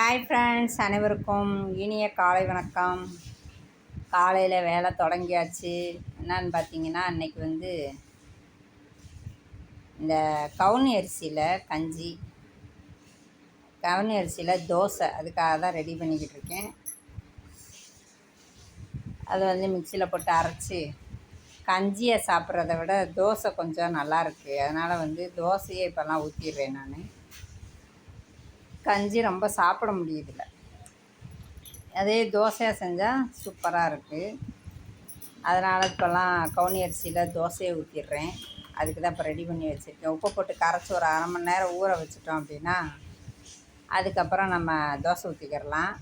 Hi friends அனைவருக்கும் இனிய காலை வணக்கம். காலையில் வேலை தொடங்கியாச்சு. என்னன்னு பார்த்தீங்கன்னா அன்றைக்கி வந்து இந்த கவுனி அரிசியில் கஞ்சி கவுனி அரிசியில் தோசை அதுக்காக தான் ரெடி பண்ணிக்கிட்டு இருக்கேன். அதை வந்து மிக்சியில் போட்டு அரைச்சி கஞ்சியை சாப்பிட்றத விட தோசை கொஞ்சம் நல்லாயிருக்கு அதனால் வந்து தோசையே இப்போல்லாம் ஊற்றிடுறேன் நான். கஞ்சி ரொம்ப சாப்பிட முடியுதில்ல அதே தோசையாக செஞ்சால் சூப்பராக இருக்குது அதனால் இப்போல்லாம் கவுனி அரிசியில் தோசையை ஊற்றிடுறேன் அதுக்கு தான் இப்போ ரெடி பண்ணி வச்சுருக்கேன். உப்பு போட்டு கரைச்சி ஒரு அரை மணி நேரம் ஊற வச்சுட்டோம் அப்படின்னா அதுக்கப்புறம் நம்ம தோசை ஊற்றிக்கிறலாம்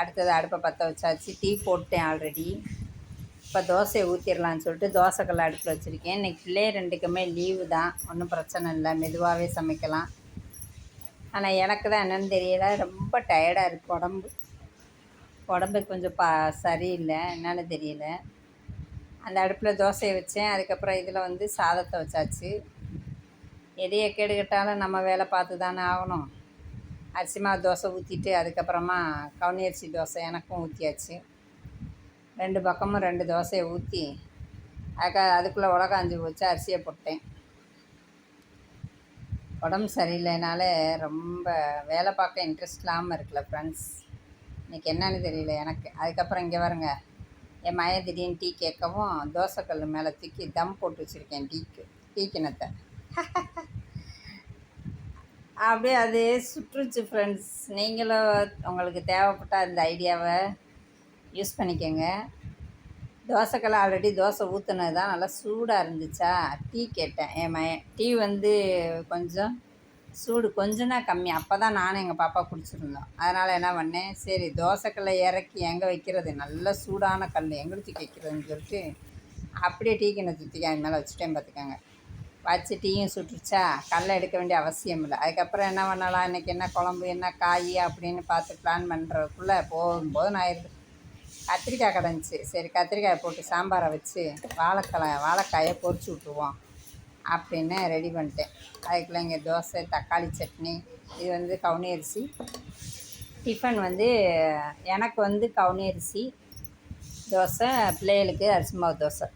அடுத்தது அடுப்பை பற்ற வச்சாச்சு. டீ போட்டேன் ஆல்ரெடி இப்போ தோசையை ஊற்றிடலான்னு சொல்லிட்டு தோசைக்கல்ல அடுப்பில் வச்சுருக்கேன். இன்றைக்கி பிள்ளைய ரெண்டுக்குமே லீவு தான். ஒன்றும் பிரச்சனை இல்லை. மெதுவாகவே சமைக்கலாம். ஆனால் எனக்கு தான் என்னென்னு தெரியல. ரொம்ப டயர்டாக இருக்குது உடம்பு. உடம்பு கொஞ்சம் பா சரியில்லை. என்னென்னு தெரியல. அந்த அடுப்பில் தோசையை வச்சேன். அதுக்கப்புறம் இதில் வந்து சாதத்தை வச்சாச்சு. எதையை கேடுகட்டாலும் நம்ம வேலை பார்த்து தானே ஆகணும். அரிசி மாவு தோசை ஊற்றிட்டு அதுக்கப்புறமா கவுனி அரிசி தோசை எனக்கும் ஊற்றியாச்சு ரெண்டு பக்கமும் ரெண்டு தோசையை ஊற்றி அதுக்கு அதுக்குள்ளே உலகாஞ்சி வச்சு அரிசியை போட்டேன். உடம்பு சரியில்லைனால ரொம்ப வேலை பார்க்க இன்ட்ரெஸ்ட் இல்லாமல் இருக்குல்ல ஃப்ரெண்ட்ஸ் இன்றைக்கி என்னன்னு தெரியல எனக்கு. அதுக்கப்புறம் இங்கே வருங்க என் மய திடீர்னு டீ கேட்கவும் தோசைக்கல் மேலே தூக்கி தம் போட்டு வச்சுருக்கேன் டீக்கு டீ கிணத்தை அப்படியே அது சுற்றுச்சு ஃப்ரெண்ட்ஸ் நீங்களும் உங்களுக்கு தேவைப்பட்ட அந்த ஐடியாவை யூஸ் பண்ணிக்கோங்க. தோசைக்கெல்லாம் ஆல்ரெடி தோசை ஊற்றுனது தான் நல்லா சூடாக இருந்துச்சா? டீ கேட்டேன். என் மயன் டீ வந்து கொஞ்சம் சூடு கொஞ்சம்னா கம்மி. அப்போ தான் நானும் எங்கள் பாப்பா குடிச்சிருந்தோம். அதனால் என்ன பண்ணேன்? சரி தோசைக்கல்லை இறக்கி எங்கே வைக்கிறது? நல்ல சூடான கல் எங்களுக்கு வைக்கிறதுன்னு சொல்லிட்டு அப்படியே டீ கிண்ண தூக்கி அது மேலே வச்சுட்டேன் பார்த்துக்கோங்க வச்சு டீயும் சுட்டுருச்சா? கல்லை எடுக்க வேண்டிய அவசியம் இல்லை. அதுக்கப்புறம் என்ன பண்ணலாம்? இன்றைக்கி என்ன குழம்பு என்ன காய் அப்படின்னு பார்த்து பிளான் பண்ணுறதுக்குள்ளே போகும்போது நான் ஆயிடுது கத்திரிக்காய் கிடந்துச்சு சரி கத்திரிக்காயை போட்டு சாம்பாரை வச்சு வாழைக்காய் வாழைக்காயை பொறிச்சு விட்ருவோம் அப்படின்னு ரெடி பண்ணிட்டேன். அதுக்குள்ளே இங்கே தோசை தக்காளி சட்னி இது வந்து கவுனி அரிசி. டிஃபன் வந்து எனக்கு வந்து கவுனி அரிசி தோசை பிள்ளைகளுக்கு அரிசி மாவு தோசை.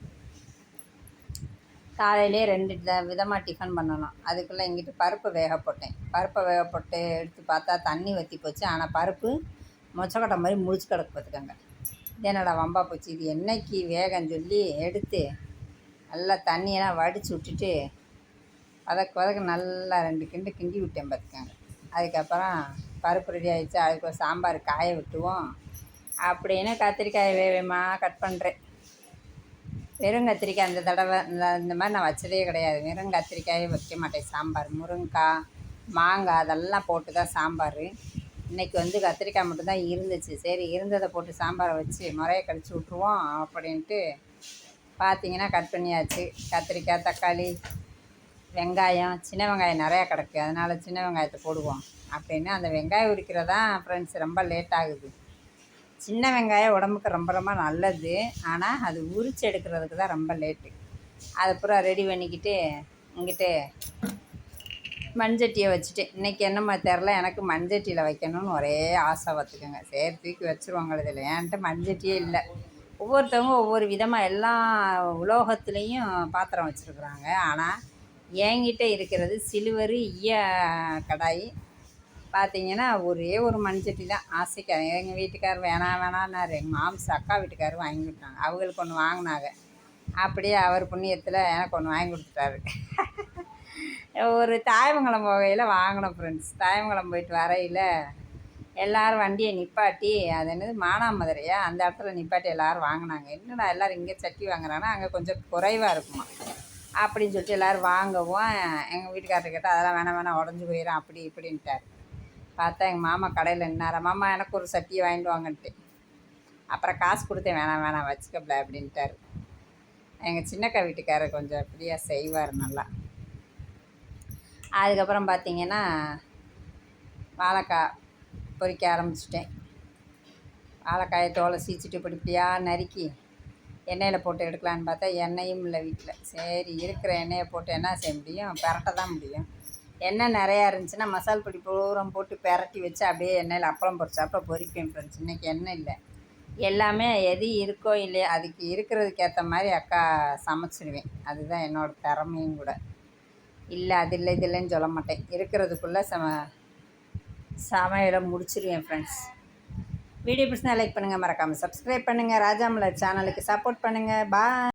காலையிலே ரெண்டு விதமாக டிஃபன் பண்ணணும். அதுக்குள்ளே இங்கிட்டு பருப்பு வேக போட்டேன். பருப்பை வேக போட்டு எடுத்து பார்த்தா தண்ணி வற்றி போச்சு. ஆனால் பருப்பு மொச்சக்கொட்டை மாதிரி முழிச்சு கிடக்கு பார்த்துக்கோங்க. இது என்னடா வம்பா போச்சு? இது என்னைக்கு? வேகம் சொல்லி எடுத்து நல்லா தண்ணியெல்லாம் வடித்து விட்டுட்டு வதக்கு வதக்கு நல்லா ரெண்டு கிண்டு கிண்டி விட்டேன் பார்த்துக்காங்க. அதுக்கப்புறம் பருப்பு ரெடி ஆகிடுச்சு அதுக்கு சாம்பார் காய விட்டுவோம் அப்படின்னு கத்திரிக்காய் வேவேமா கட் பண்ணுறேன் வெறும் கத்திரிக்காய் அந்த தடவை இந்த இந்த மாதிரி நான் வச்சதே கிடையாது. வெறும் கத்திரிக்காயே வைக்க மாட்டேன். சாம்பார் முருங்கைக்காய் மாங்காய் அதெல்லாம் போட்டு தான் சாம்பார். இன்றைக்கி வந்து கத்திரிக்காய் மட்டும்தான் இருந்துச்சு. சரி இருந்ததை போட்டு சாம்பாரை வச்சு முறையை கழிச்சு விட்ருவோம் அப்படின்ட்டு பார்த்தீங்கன்னா கட் பண்ணியாச்சு. கத்திரிக்காய் தக்காளி வெங்காயம் சின்ன வெங்காயம் நிறையா கிடக்கு. அதனால் சின்ன வெங்காயத்தை போடுவோம் அப்படின்னு அந்த வெங்காயம் உரிக்கிறதான் ஃப்ரெண்ட்ஸ் ரொம்ப லேட் ஆகுது. சின்ன வெங்காயம் உடம்புக்கு ரொம்ப ரொம்ப நல்லது. ஆனால் அது உரிச்சு எடுக்கிறதுக்கு தான் ரொம்ப லேட்டு அதை பூரா ரெடி பண்ணிக்கிட்டு இங்கிட்டு மண்சட்டியை வச்சுட்டு இன்றைக்கி என்னம்மா தெரில எனக்கு மண்சட்டியில் வைக்கணும்னு ஒரே ஆசை பார்த்துக்கோங்க. சரி தூக்கி வச்சுருவாங்க இதில். ஏன்ட்டு மண்சட்டியே இல்லை. ஒவ்வொருத்தவங்க ஒவ்வொரு விதமாக எல்லா உலோகத்துலேயும் பாத்திரம் வச்சுருக்குறாங்க. ஆனால் என்கிட்ட இருக்கிறது சிலுவர் ஈய கடாய். பார்த்தீங்கன்னா ஒரே ஒரு மண்சட்டி தான். ஆசைக்கார எங்கள் வீட்டுக்கார் வேணாம் வேணான்னாரு எங்கள் மாம்ஸ் அக்கா வீட்டுக்காரர் வாங்கி கொடுத்தாங்க. அவங்களுக்கு ஒன்று வாங்கினாங்க. அப்படியே அவர் புண்ணியத்தில் எனக்கு ஒன்று வாங்கி கொடுத்துட்டாரு. ஒரு தாயமங்கலம் போகையில் வாங்கினோம் ஃப்ரெண்ட்ஸ் தாயமங்கலம் போயிட்டு வரையில் எல்லோரும் வண்டியை நிப்பாட்டி அது என்னது மானாமதுரையா? அந்த இடத்துல நிப்பாட்டி எல்லோரும் வாங்கினாங்க. என்னடா எல்லோரும் இங்கே சட்டி வாங்குறாங்கன்னா அங்கே கொஞ்சம் குறைவாக இருக்குமா? அப்படின்னு சொல்லிட்டு எல்லோரும் வாங்கவும் எங்கள் வீட்டுக்காரர் கேட்டால் அதெல்லாம் வேணாம் வேணாம் உடஞ்சி போயிடும் அப்படி இப்படின்ட்டார். பார்த்தா எங்கள் மாமா கடையில் நின்னார மாமா எனக்கு ஒரு சட்டியை வாங்கிட்டு வாங்கன்ட்டு. அப்புறம் காசு கொடுத்தேன் வேணாம் வேணாம் வச்சுக்கப்பல அப்படின்ட்டார். எங்கள் சின்னக்கா வீட்டுக்காரர் கொஞ்சம் ஃப்ரீயாக செய்வார் நல்லா. அதுக்கப்புறம் பார்த்தீங்கன்னா வாழைக்காய் பொறிக்க ஆரம்பிச்சிட்டேன். வாழைக்காயை தோலை சீச்சிட்டு இப்படி இப்படியாக நறுக்கி எண்ணெயில் போட்டு எடுக்கலான்னு பார்த்தா எண்ணெயும் இல்லை வீட்டில். சரி இருக்கிற எண்ணெயை போட்டு என்ன செய்ய முடியும்? பரட்ட தான் முடியும். எண்ணெய் நிறையா இருந்துச்சுன்னா மசால் பொடி பூரம் போட்டு பெரட்டி வச்சு அப்படியே எண்ணெயில் அப்பளம் பொரிச்சாப்ப பொரிப்பேன் ஃப்ரெண்ட்ஸ் இன்றைக்கி எண்ணெய் இல்லை. எல்லாமே எது இருக்கோ இல்லையோ அதுக்கு இருக்கிறதுக்கு ஏற்ற மாதிரி அக்கா சமைச்சிடுவேன் அதுதான் என்னோடய திறமையும் கூட. இல்லை அது இல்லை இது இல்லைன்னு சொல்ல மாட்டேன். இருக்கிறதுக்குள்ளே சம சமையலை முடிச்சிருவேன் ஃப்ரெண்ட்ஸ் வீடியோ பிடிச்சா லைக் பண்ணுங்கள் மறக்காமல் சப்ஸ்கிரைப் பண்ணுங்கள் ராஜாமலர் சேனலுக்கு சப்போர்ட் பண்ணுங்கள் பாய்